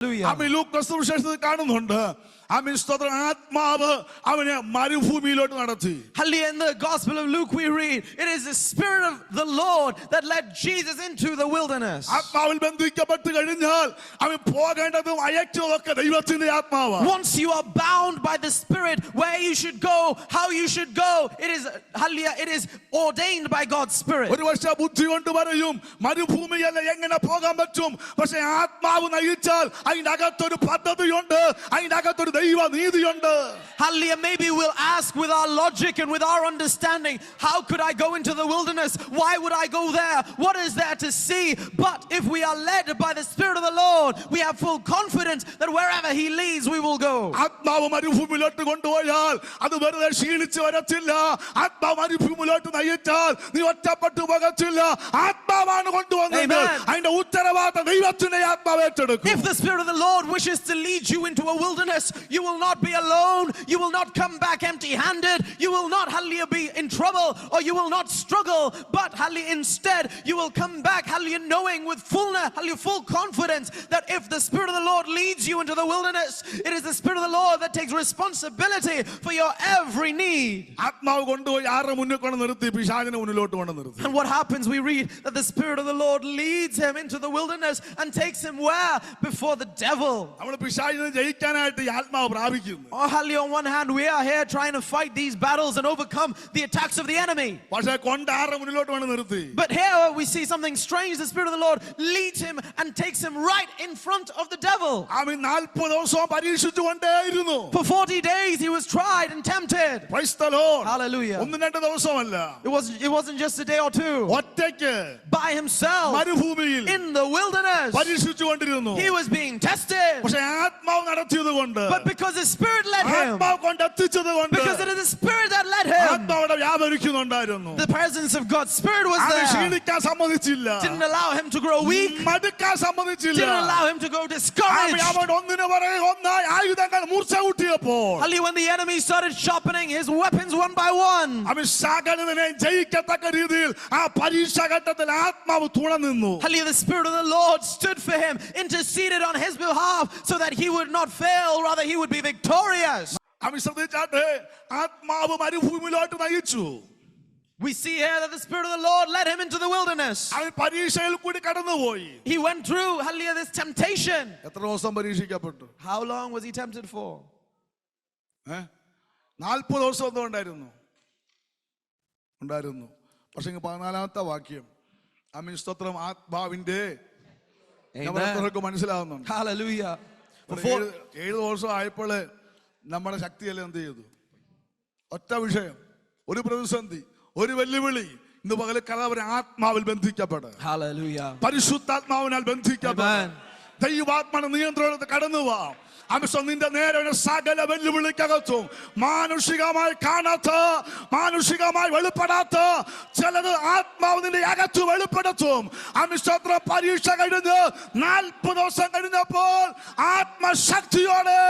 Hallelujah. Ami ലൂക്കോസ് സുവിശേഷത്തിൽ കാണുന്നുണ്ട് ആമി സ്തോത്രം ആത്മാവ് അവനെ മരുഭൂമിയിലോട്ട് നടത്തി Hallelujah. In the Gospel of Luke, we read, It is the Spirit of the Lord that led Jesus into the wilderness. ആത്മാവിൽ ബന്ധിക്കപ്പെട്ട് കഴിഞ്ഞാൽ അവൻ പോകേണ്ടതും അയച്ചതൊക്കെ ദൈവത്തിന്റെ ആത്മാവാണ് Once you are bound by the Spirit, where you should go, how you should go, it is, hallelujah, it is ordained by God's Spirit. ഒരു പക്ഷെ ബുദ്ധി കൊണ്ട് പറയും മരുഭൂമിയല്ല എങ്ങനെ പോകാൻ പറ്റും പക്ഷെ ആത്മാവ് നയിച്ചാൽ അതിന്റെ അകത്തൊരു പദ്ധതിയുണ്ട് അതിന്റെ അകത്തൊരു ദൈവ നീതിയുണ്ട് Hallelujah. Maybe we'll ask with our logic and with our understanding, how could I go into the wilderness? Why would I go there? What is there to see? But if we are led by the Spirit of the Lord, we have full confidence that wherever He leads, we will go. ആത്മാവ് മരുഭൂമിയിലോട്ട് കൊണ്ടുപോയാൽ അത് വെറുതെ ക്ഷീണിച്ച് വരത്തില്ല ആത്മാവ് മരുഭൂമിയിലോട്ട് നയിച്ചാൽ നീ ഒറ്റപ്പെട്ടു പോകത്തില്ല ആത്മാവാണ് കൊണ്ടുവന്നത് Amen. അതിന്റെ ഉത്തരവാദിത്തം ദൈവത്തിന്റെ ആത്മാവ് ഏറ്റെടുക്കും If the Spirit of the Lord wishes to lead you into a wilderness, you will not be alone. You will not come back empty handed. You will not, hallelujah, be in trouble or you will not struggle. But, hallelujah, instead, you will come back, hallelujah, knowing with fullness, hallelujah, full confidence that if the Spirit of the Lord leads you into the wilderness, it is the Spirit of the Lord that takes responsibility for your every need. And what happens? We read that the Spirit of the Lord leads him into the wilderness and takes him where? Before the devil. Oh. On one hand, we are here trying to fight these battles and overcome the attacks of the enemy. But here we see something strange. The Spirit of the Lord leads him and takes him right in front of the devil. അവൻ നാൽപ്പത് ദിവസവും പരീക്ഷിച്ചു കൊണ്ടേയിരുന്നു For 40 days he was tried and tempted. Praise the Lord. Hallelujah. ഒന്നും രണ്ട് ദിവസമല്ല It wasn't, it wasn't just a day or two. ഒറ്റയ്ക്ക് By himself മരുഭൂമിയിൽ in the wilderness, പരീക്ഷിച്ചു കൊണ്ടിരുന്നു he was being tested. പക്ഷെ ആത്മാവ് നടത്തിയത് കൊണ്ട് But because the Spirit led him, ആത്മാവ് കൊണ്ടെത്തിച്ചത് കൊണ്ട് because it is the Spirit that led him, ആത്മാവിടെ വ്യാപരിക്കുന്നുണ്ടായിരുന്നു the presence of God's Spirit was അവൻ there. ക്ഷീണിക്കാൻ സമ്മതിച്ചില്ല Didn't allow him to grow weak. മടുക്കാൻ സമ്മതിച്ചില്ല didn't allow him to go അവൻ discouraged. അവൻ ഒന്നിനു പറയെ ഒന്നായി ആയുധങ്ങൾ മൂർച്ച കൂട്ടിയപ്പോൾ Hallelujah, when the enemy started sharpening his weapons one by one, അവൻ സകലതിനെ ജയിക്കത്തക്ക രീതിയിൽ ആ പരീക്ഷ ഘട്ടത്തിൽ ആത്മാവ് തുണ നിന്നു hallelujah, the Spirit of the Lord stood for him, interceded on his behalf so that he would not fail, rather, he would be victorious. അവൻ ശ്രദ്ധിച്ചാട്ടെ ആത്മാവ് മരുഭൂമിയിലോട്ട് നയിച്ചു We see here that the Spirit of the Lord led him into the wilderness. അവൻ പരീക്ഷയിൽ കൂടി കടന്നുപോയി. He went through, hallelujah, this temptation. എത്ര ദിവസം പരീക്ഷിക്കപ്പെട്ടു? How long was he tempted for? നാൽപ്പത് ദിവസം ഒന്നും ഉണ്ടായിരുന്നു. ഉണ്ടായിരുന്നു. പക്ഷേ 14ാമത്തെ വാക്യം. അമീൻ സ്തോത്രം ആത്മാവിന്റെ ഞമ്മളൊക്കെ മനസ്സിലാവുന്നുണ്ട്. ഹല്ലേലൂയ. ഏഴ് ദിവസം ആയപ്പോൾ നമ്മുടെ ശക്തിയെല്ലാം എന്ത് ചെയ്തു? ഒറ്റ വിഷയം. ഒരു പ്രതിസന്ധി. ഒരു വെല്ലുവിളി. ഇന്ന് പകൽ കലവരെ ആത്മാവിൽ hallelujah. പരിശുദ്ധാത്മാവിനാൽ ബന്ധിക്കപ്പെടാൻ Amen. ദൈവാത്മാന നിയന്ത്രണത്തിൽ കടന്നു പോവാം അംശം നിന്റെ നേരെ സകല വെല്ലുവിളിക്കകത്തും. മാനുഷികമായി കാണാത്ത മാനുഷികമായി വെളിപ്പെടാത്ത ചിലത് ആത്മാവ് നിന്റെ അകത്ത് വെളിപ്പെടുത്തും. അമിഷത്ര പരീക്ഷ കഴിഞ്ഞ് നാൽപ്പത് ദിവസം കഴിഞ്ഞപ്പോൾ ആത്മശക്തിയോടെ